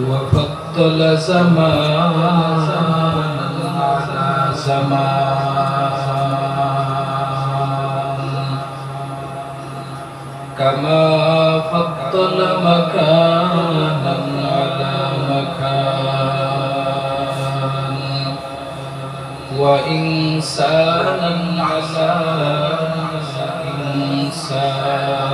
وفضل زمانا على زمان كما فضل مكانا على مكان وإنسانا على إنسان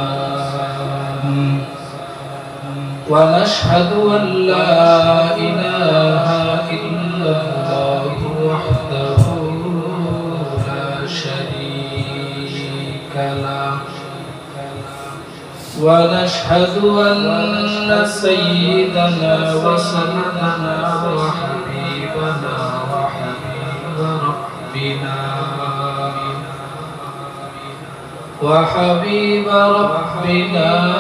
ونشهد أن لا إله إلا الله وحده لا شريك له. ونشهد أن سيدنا وسندنا وحبيبنا وحبيب ربنا. وحبيب ربنا.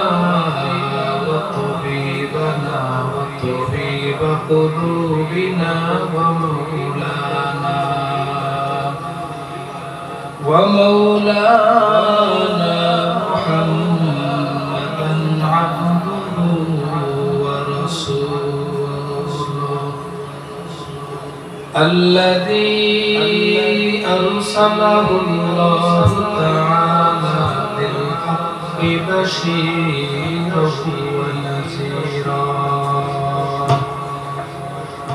قلوبنا ومولانا ومولانا محمدا عبده ورسوله الذي أرسله الله تعالى بالحق بشيرا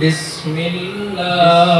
بسم الله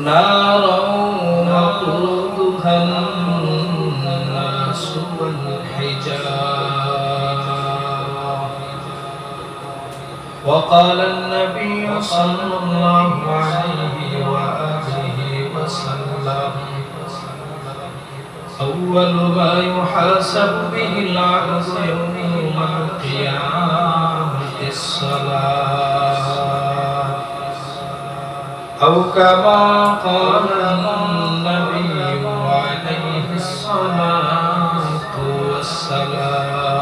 نارا وقودها الناس والحجارة وقال النبي صلى الله عليه وآله وسلم أول ما يحاسب به العبد يوم القيامة الصلاة أو كما قال النبي عليه الصلاة والسلام.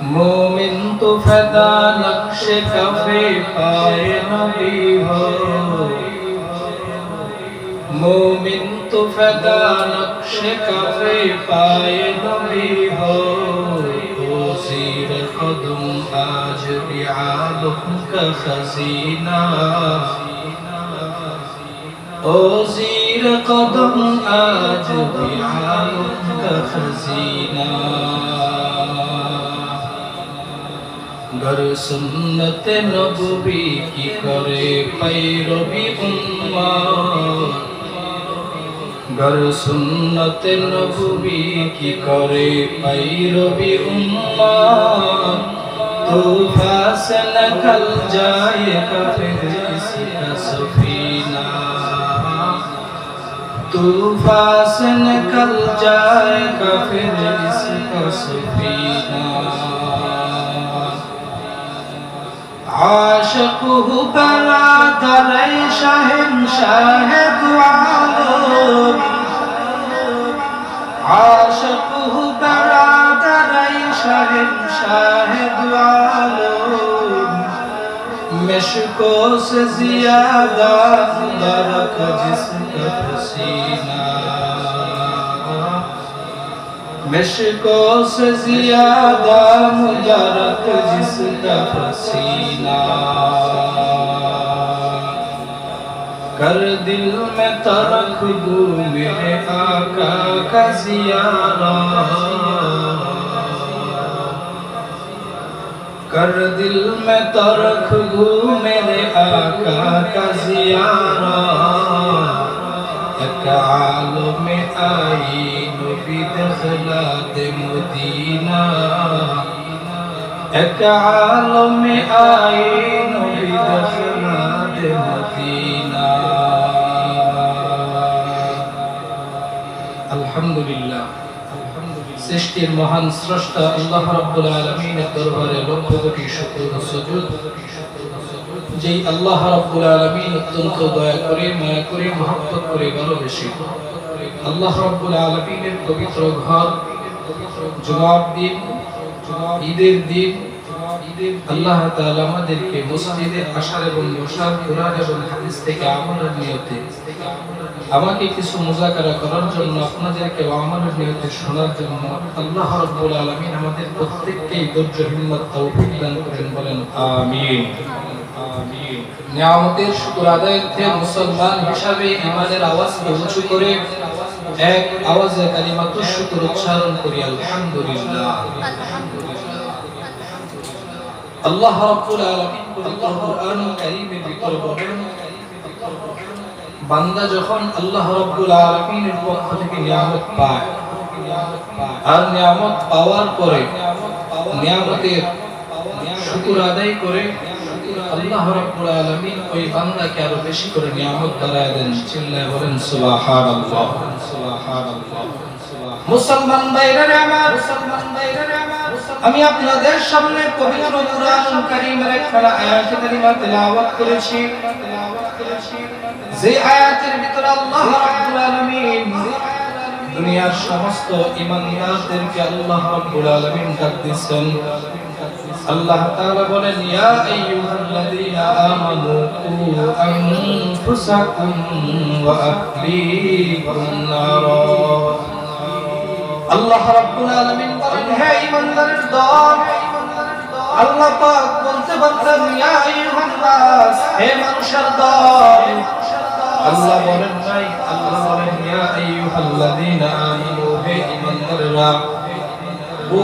مومن تو فدا نقش کفے پائے نبی ہو مومن تو فدا نقش کفے پائے زیر قدم آج ریالوں کا خزینہ او زیر قدم آج ریالوں کا خزینہ گر سنت نبوی کی کرے پیروی امت গর সুন্নতে নবুবি কি করে পাই রবি উম্মা তোফা সে নকল যায় কাফির ইসি সফিনা। তোফা সে নকল যায় কাফির সফিনা। عاشق بلا طلعي شهن شاهد وعالم عاشق بلا طلعي شهن شاهد وعالم مشکو سے زیادہ درک جس مشکو سے زیادہ مبارک جس کا پسینہ کر دل میں ترک دو میرے آقا کا زیارہ کر دل میں ترک دو میرے آقا کا زیارہ एक आलम आई नबी दखलात मदीना एक आलम आई नबी दखलात मदीना আলহামদুলিল্লাহ সৃষ্টির মহান স্রষ্টা আল্লাহ রাব্বুল আলামিনের দরবারে লক্ষ কোটি শুকর ও সুজুদ আল্লাহ রাব্বুল আলামিন অত্যন্ত দয়া করে, মায়া করে, মহব্বত করে, ভালোবেসে আল্লাহ রাব্বুল আলামিনের পবিত্র ঘর, জুমার দিন, ঈদের দিন, আল্লাহ তাআলা আমাদেরকে মসজিদে আসার এবং বসার কোরআন এবং হাদিস থেকে আমলের নিয়তে আমাকে কিছু মুজাকারা করার জন্য আপনাদেরকে আমলের নিয়তে শোনার জন্য আল্লাহ রাব্বুল আলামিন আমাদের প্রত্যেককেই ধৈর্য, হিম্মত, তৌফিক দান করেন বলেন। আমিন। নিয়ামতের শুকর আদায়ার্থে মুসলমান হিসাবে ইমানের আওয়াজকে উঁচু করে এক আওয়াজে কালিমাতুর শুকর উচ্চারণ করি, আলহামদুলিল্লাহ। আল্লাহ রাব্বুল আলামিন পবিত্র কোরআনুল বলেন বান্দা যখন আল্লাহ রাব্বুল আলামিনের পক্ষ থেকে নিয়ামত পায়, আর নিয়ামত পাওয়ার পরে নিয়ামতের শুকর আদায় করে আল্লাহ রাব্বুল আলামিন ওই বান্দাকে আরও বেশি করে নিয়ামত বাড়ায় দেন। চিল্লায় বলেন সুবহানাল্লাহ সুবহানাল্লাহ মুসলমান ভাইরা আমার মুসলমান ভাইরা আমার আমি আপনাদের সামনে পবিত্র কুরআনুল কারীমের একখানা আয়াত কারিমা তেলাওয়াত করেছি। যে আয়াতের ভিতরে আল্লাহ রাব্বুল আলামিন দুনিয়ার সমস্ত ঈমানদারদেরকে আল্লাহ রাব্বুল আলামিন ডাক দিচ্ছেন আল্লাহ তাআলা বলেন, ইয়া আইয়ুহাল্লাযীনা আমানু আনফুসাকুম ওয়া আহলিকুম নারা। আল্লাহ রাব্বুল আলামিন বলেন, হে ঈমানদারের দল, আল্লাহ পাক বলতে বলতেন ইয়া আইয়ুহান নাস হে মানুষের দল। আল্লাহ বলেন নাই আল্লাহ বলেন, ইয়া আইয়ুহাল্লাযীনা আমানু, হে ঈমানদাররা কু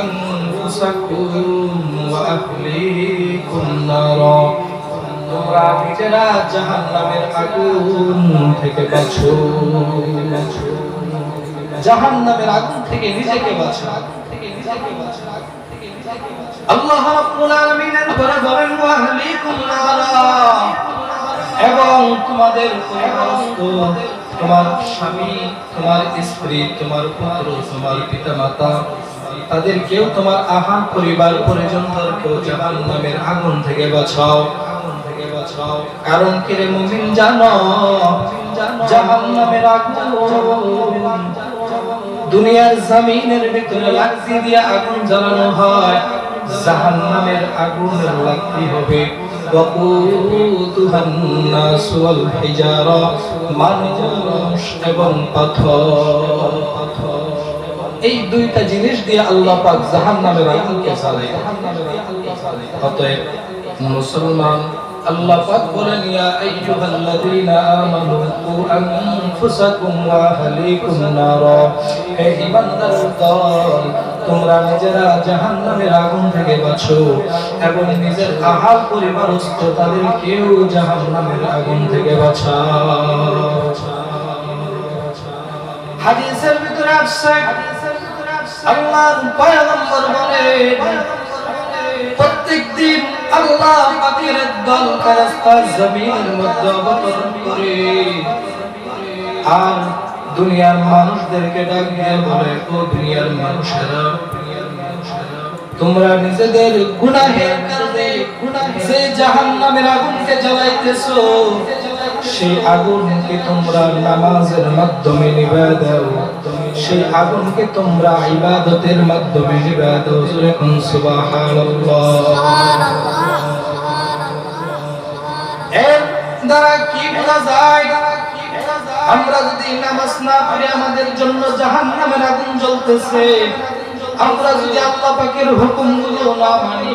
আনফুসাকুম ওয়া আহলিকুম নারা তোমরা নিজেরা জাহান্নামের আগুন থেকে বাঁচো। জাহান্নামের আগুন থেকে নিজেকে বাঁচাও। আল্লাহ রাব্বুল আলামিনের পরে বলেন ওয়া আহলিকুম নারা। এবং তোমাদের তোমার স্বামী, তোমার স্ত্রী, তোমার পুত্র, তোমার পিতামাতা তাদেরকেও তোমার আহার পরিবার পরিজনদেরকেও জাহান্নামের আগুন থেকে বাঁচাও। কারণ কি রে মুমিন জানো? জাহান্নামের আগুন দুনিয়ার জমিনের ভিতরে লাকড়ি দিয়ে আগুন জ্বালানো হয়। জাহান্নামের আগুনের লাগতি হবে। এবং পাথর। এই দুইটা জিনিস দিয়ে আল্লাহ পাক জাহান্নামের আগুনকে জ্বালায়। অতএব মুসলমান আল্লাহ পাক বলেন, ইয়া আইয়ুহাল্লাযীনা আমানু কু আনফুসাকুম ওয়া আহলিকুম নারা। হে ঈমানদার দল তোমরা নিজেরা জাহান্নামের আগুন থেকে বাঁচো এবং নিজের আহাল পরিবারস্থ তাদেরকেও জাহান্নামের আগুন থেকে বাঁচাও। হাদিসের ভিতরে আসছে আল্লাহর পয়গম্বর বলেন প্রত্যেকদিন আল্লাহ পাকের দল ফেরেশতা জমিনের মধ্যে অবতরণ করে। আর দুনিয়ার মানুষদেরকে ডাক দিয়ে বলে, ও দুনিয়ার মানুষেরা, তোমরা নিজেদের গুনাহের কারণে যে জাহান্নামের আগুনকে জ্বালাইতেছো সেই আগুনকে তোমরা নামাজের মাধ্যমে নিভে দাও সেই আগুনকে তোমরা ইবাদতের মাধ্যমে নিভে দাও জোরে কোন সুবহানাল্লাহ। এর দ্বারা কি বোঝা যায়? আমরা যদি নামাজ না পড়ে আমাদের জন্য জাহান্নামের আগুন জ্বলতেছে আমরা যদি আল্লাহ পাকের হুকুমগুলো না মানি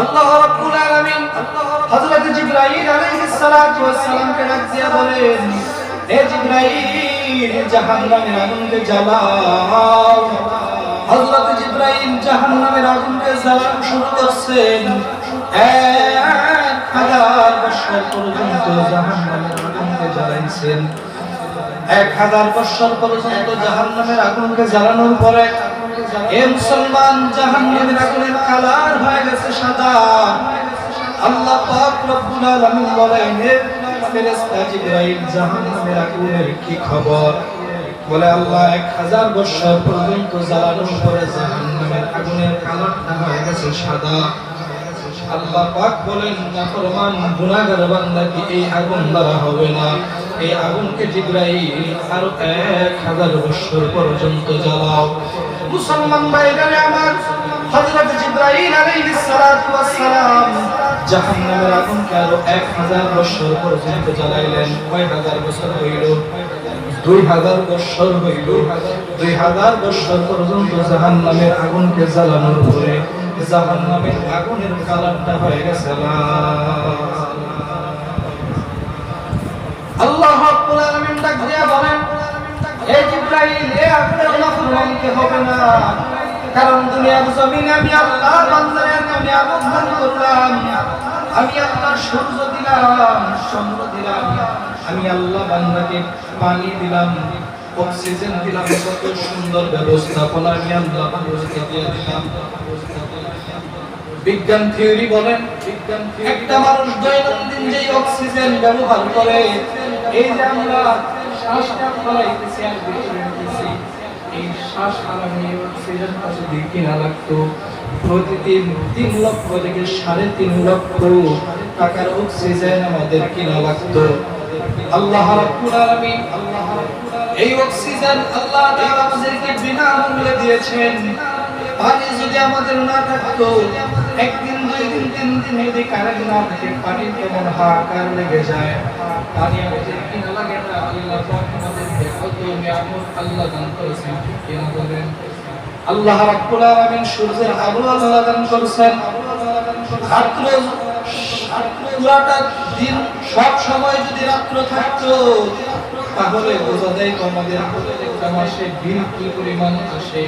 আল্লাহ রাব্বুল আলামিন হযরত জিবরাইল আলাইহিস সালাতু ওয়াস সালামকে ডাক দিয়া বলেন, হে জিবরাইল জাহান্নামের আগুনকে জ্বালাও। হযরত জিবরাইল জাহান্নামের আগুনকে জ্বালানো শুরু করছেন। এক হাজার বছর পর্যন্ত জাহান্নামের আগুনকে জ্বালাইছেন। এক হাজার বছর পর্যন্ত জাহান্নামের আগুনকে জ্বালানোর পরে এ মুসলমান জাহান্নামের আগুনের কালার হয়ে গেছে সাদা। আল্লাহ পাক রব্বুল আলামিন বলেন, হে ফেরেশতা জিবরাইল, জাহান্নামের আগুনের কি খবর? বলে আল্লাহ, এক হাজার বছর পর্যন্ত জ্বালানোর পরে জাহান্নামের আগুনের কালারটা হয়ে গেছে সাদা। আল্লাহ পাক বলেন না ফরমান গুনাহগার বান্দা কি এই আগুন দ্বারা হবে না? এই আগুনকে জিবরাইল আরও এক হাজার বছর পর্যন্ত জ্বালাও। মুসলমান ভাইরা আমার হযরত জিবরাইল আলাইহিস সালাতু ওয়াস সালাম জাহান্নামের আগুনকে আরও এক হাজার বছর পর্যন্ত জ্বালাইলেন। কয় হাজার বছর হইল? দুই হাজার বছর হইল। দুই হাজার বছর পর্যন্ত জাহান নামের আগুনকে জ্বালানোর পরে জাহান নামের আগুনের কালারটা হয়ে গেছে লাল। আল্লাহ রাব্বুল আলামিন ডাক দিয়া বলেন কারণ আমি আল্লাহ বান্দারের নামে আমি আল্লাহ সূর্য দিলাম আমি আল্লাহ বান্দাকে পানি দিলাম, অক্সিজেন দিলাম, কত সুন্দর ব্যবস্থাপনা আমি আল্লাহ বান্দাকে দিয়ে দিলাম। বিজ্ঞান থিওরি বলেন, একটা মানুষ দৈনন্দিন যে অক্সিজেন ব্যবহার করে, এই যে আমরা শ্বাসটা ফলাইতেছি আর ভিতরে নিতেছি এই শ্বাস হারানি অক্সিজেনটা দিকে না লাগতো। প্রতিদিন তিন লক্ষ থেকে সাড়ে তিন লক্ষ টাকার অক্সিজেন আমাদের কিনা লাগতো। আল্লাহ রাব্বুল আলামিন এই অক্সিজেন আল্লাহ তাআলা আমাদেরকে বিনা মূল্যে দিয়েছেন। পানি যদি আমাদের না থাকতো, একদিন দুই দিন তিন দিন যদি কারেন্ট না থাকে পানির কেমন হাহাকার লেগে যায়। পানি আমাদের কিনা লাগে না, আল্লাহ আমাদেরকে কত নিয়ামত আল্লাহ দান করেছেন কিনা বলেন? আল্লাহ রাব্বুল আলামিন সূর্যের আলো আল্লাহ দান করেছেন। রাত্র পুরাটা দিন সব সময় যদি রাত্র থাকতো, তাহলে বোঝা যায় আমাদের প্রত্যেকটা মাসে বিল কি পরিমাণ আসে।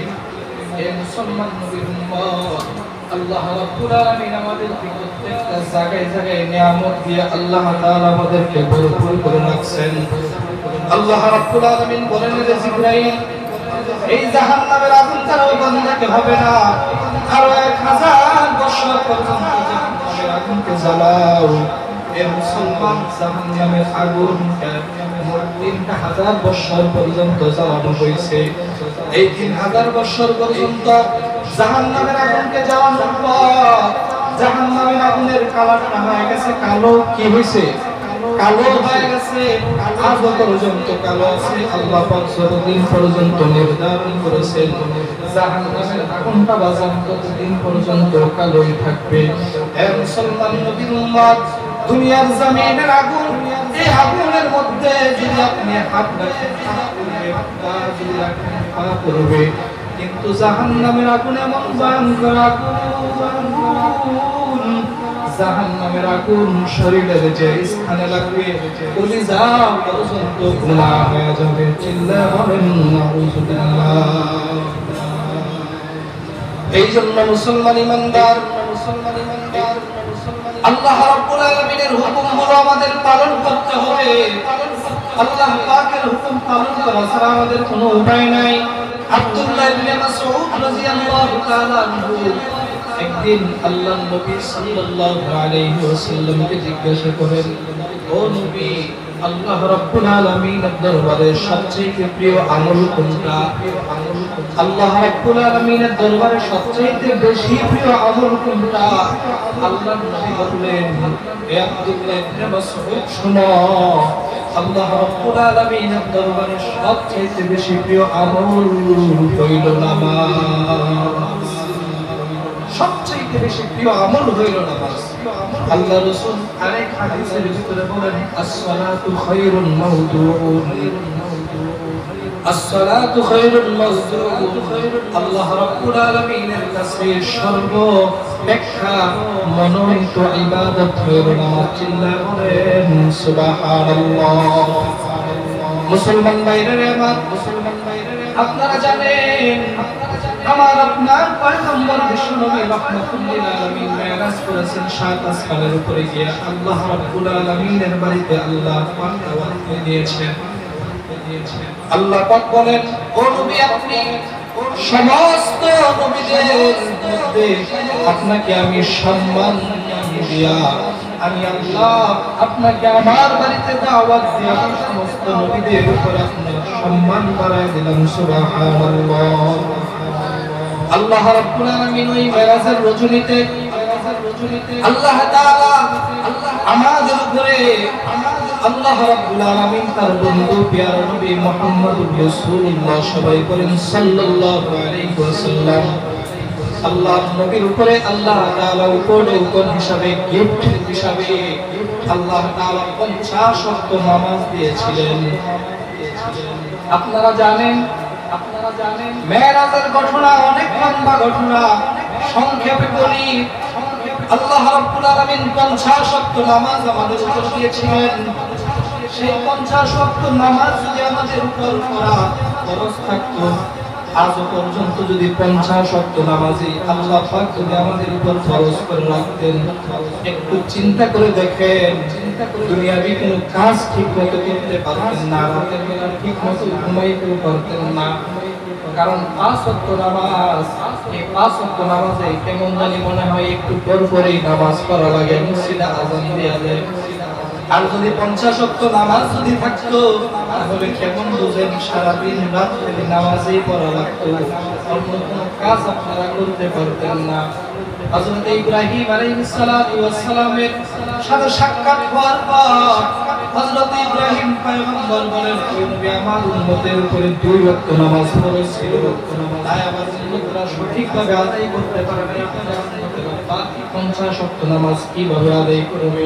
এ মুসলমান নবীর উম্মত। আল্লাহ রাব্বুল আলামিন আমাদেরকে প্রত্যেকটা জায়গায় জায়গায় নিয়ামত দিয়ে আল্লাহ তাআলা আমাদেরকে ভরপুর করে রাখছেন। আল্লাহ রাব্বুল আলামিন বলেন রে জিবরাইল, এই জাহান্নামের আগুন তারাও বান্দাকে হবে না। আরও এক হাজার বছর পর্যন্ত জাহান্নামের আগুনকে জ্বালাও। এ মুসলমান জাহান্নামের আগুনকে মোট তিনটা হাজার বছর পর্যন্ত জ্বালানো হয়েছে। এই তিন হাজার বছর পর্যন্ত জাহান্নামের আগুনকে জ্বালানোর পর জাহান্নামের আগুনের কালারটা হয়ে গেছে কালো। কি হয়েছে? হয়ে আছে। আল্লাহ নির্ধারণ করেছেন পর্যন্ত থাকবে। দুনিয়ার জমিনের আগুন এই আগুনের মধ্যে যদি আপনি হাত রাখেন আগুন এমন ভয়ঙ্কর আগুন আগুন শরীরের যে স্থানে লাগবে ঘোলা হয়ে যাবে। চিল্লা এই জন্য মুসলমান ইমানদার মুসলমান ইমানদার আল্লাহ রাব্বুল আলামিনের হুকুমগুলো আমাদের পালন হবে আল্লাহ পাকের হুকুম পালন করা ছাড়া আমাদের কোনো উপায় নাই। আব্দুল্লাহ ইবনে মাসউদ রাদিয়াল্লাহু তাআলা একদিন আল্লাহ নবী সাল্লাল্লাহু আলাইহি ওয়াসাল্লামকে জিজ্ঞাসা করেন, ও নবী আল্লাহ রাব্বুল আলামিনের দরবারে সবচেয়ে প্রিয় আমল কোনটা? আল্লাহ রাব্বুল আলামিনের দরবারে সবচেয়ে বেশি প্রিয় আমল কোনটা? আল্লাহ নবী বললেন, হে আব্দুল্লাহ ইবনে মাসউদ, শুনো। আল্লাহ রাব্বুল আলামিনের দরবারে সবচেয়ে বেশি প্রিয় আমল হইল নামাজ। সবচেয়ে বেশি প্রিয় আমল হইল নামাজ আল্লাহ রাসূল আরেক হাদিসের ভিতরে বলেন as-salatu khairun mawdu'un as-salatu khairun mawdu'un আল্লাহ রাব্বুল আলামিনের কাছে সর্ব ব্যাখ্যা মনোনীত ইবাদত হইল নামাজ চিল্লা বলেন, সুবহানাল্লাহ। মুসলমান ভাইরা আমার, মুসলমান ভাইরা আপনারা জানেন আমার আপনার পয়গম্বর বিশ্বনবী রহমাতুল্লিল আলামিন মেরাজ করেছেন সাত আসমানের উপরে গিয়ে আল্লাহ রাব্বুল আলামিনের বাড়িতে আল্লাহ পাক দাওয়াত দিয়েছেন। আল্লাহ পাক বলেন, ও নবী, আপনি সমস্ত নবীদের মধ্যে আপনাকে আমি সম্মান দিয়া, আমি আল্লাহ আপনাকে আমার বাড়িতে দাওয়াত দিয়া সমস্ত নবীদের উপর আপনার সম্মান বাড়ায় দিলাম, সুবহানাল্লাহ। আল্লাহ রাব্বুল আলামিন ওই মেরাজের রজনীতে আল্লাহ তাআলা আমাদের উপরে আল্লাহ রাব্বুল আলামিন তার বন্ধু প্রিয় নবী রাসূলুল্লাহ সবাই করেন সাল্লাল্লাহু আলাইহি ওয়াসাল্লাম, আল্লাহ নবীর উপরে, আল্লাহ তাআলা উপর উপর হিসাবে গিফট হিসাবে আল্লাহ তাআলা 50 ওয়াক্ত নামাজ দিয়েছিলেন। আপনারা জানেন জানেন ঘটনা অনেক লম্বা ঘটনা। সংক্ষেপে বলি, আল্লাহ রাব্বুল আলামিন 50 ওয়াক্ত নামাজ আমাদের উপর দিয়েছিলেন। সেই 50 ওয়াক্ত নামাজ যদি আমাদের উপর করা ফরজ থাকতো আজ পর্যন্ত যদি 50 ওয়াক্ত নামাজি আল্লাহ পাক যদি আমাদের উপর ফরজ করে রাখতেন, একটু চিন্তা করে দেখেন দুনিয়াবি কোনো কাজ ঠিক মতো করতে পারতেন না, রাতের বেলা ঠিক মতো ঘুমাইতেও পারতেন না। কারণ পাঁচ ওয়াক্ত নামাজ, এই পাঁচ ওয়াক্ত নামাজে কেমন জানি মনে হয় একটু পর পরেই নামাজ পড়া লাগে, মসজিদে আজান দেওয়া যায়। আর যদি পঞ্চাশ নামাজ যদি থাকতো, তাহলে কেমন বুঝেন সারাদিন রাত রাত্রে নামাজেই পড়া লাগতো? অন্য কোনো কাজ আপনারা করতে পারতেন না। হজরত ইব্রাহিম আলাইহিস সালামের সাথে সাক্ষাৎ হওয়ার পর হযরত ইব্রাহিম পয়গম্বর বলেন আমার উম্মতের উপরে দুই ওয়াক্ত নামাজ ফরজ ছিল তাই আমার উম্মতরা সঠিকভাবে আদায় করতে পারবে। না বাকি 50 ওয়াক্ত নামাজ কীভাবে আদায় করবে?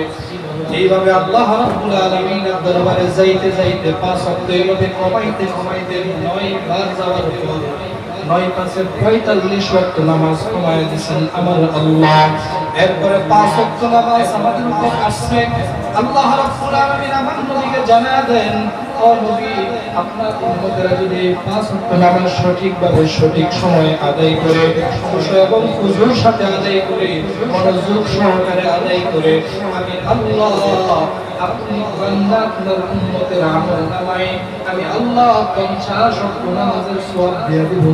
এইভাবে আল্লাহ রাব্বুল আলামিনের দরবারে যাইতে যাইতে পাঁচ ওয়াক্ত এইভাবে কমাইতে কমাইতে নয় বার যাওয়ার পর নয় পাঁচে পঁয়তাল্লিশ ওয়াক্ত নামাজ কমায় দিয়েছেন আমার আল্লাহ। এরপরে পাঁচ ওয়াক্ত নামাজ আমাদের উপর আসছে। আল্লাহ রাব্বুল আলামিন আমার নবীকে জানা দেন, ও নবী, আপনার উম্মতেরা যদি পাঁচ ওয়াক্ত সঠিকভাবে সঠিক সময়ে আদায় করে এবং সাথে আদায় করে, মনোযোগ সহকারে আদায় করে, আমি আল্লাহ আপনি বান্দা আপনার উম্মতের আমি আল্লাহ পঞ্চাশ ওয়াক্ত নামাজের সওয়াব দিয়ে দিব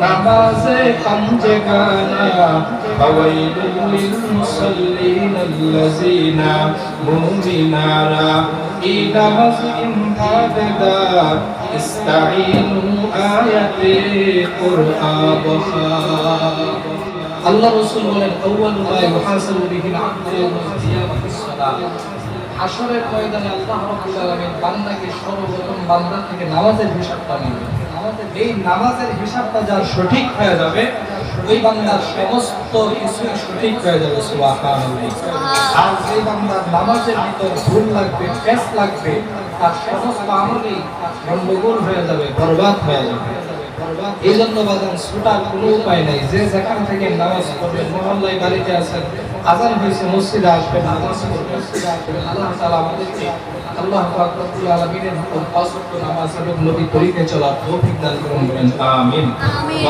নামাজে কমজে গানা। মুসাল্লিন আল্লাযিনা মুমিনারা। এই নামাজ ইমদাদা, ইস্তাঈনু আয়াতে কুরআন বখা। আল্লাহ রসুল বলেন হাসরের ময়দানে আল্লাহ রাব্বুল আলামিন বান্দাকে সর্বপ্রথম বান্দা থেকে নামাজের হিসাবটা নেবেন এই নামাজের হিসাবটা যার সঠিক হয়ে যাবে, ওই বান্দার সমস্ত কিছু সঠিক হয়ে যাবে, সুবহানাল্লাহ। আর যে বান্দার নামাজের ভিতর ভুল লাগবে পেশ লাগবে, তার সমস্ত আমলই গন্ডগোল হয়ে যাবে, বরবাদ হয়ে যাবে। এই জন্য বাজান ছুটার কোনো উপায় নাই। যে যেখান থেকে নামাজ পড়বেন মহল্লায় বাড়িতে আছেন আজান হয়েছে মসজিদে আসবেন নামাজ পড়বেন মসজিদে আসবেন আল্লাহ তালা আমাদেরকে আল্লাহ পাক রব্বুল আলামিনের হুকুম পাঁচ নামাজ এবং নবী তরিকে চলার তৌফিক দান করুন আমিন। আমিন।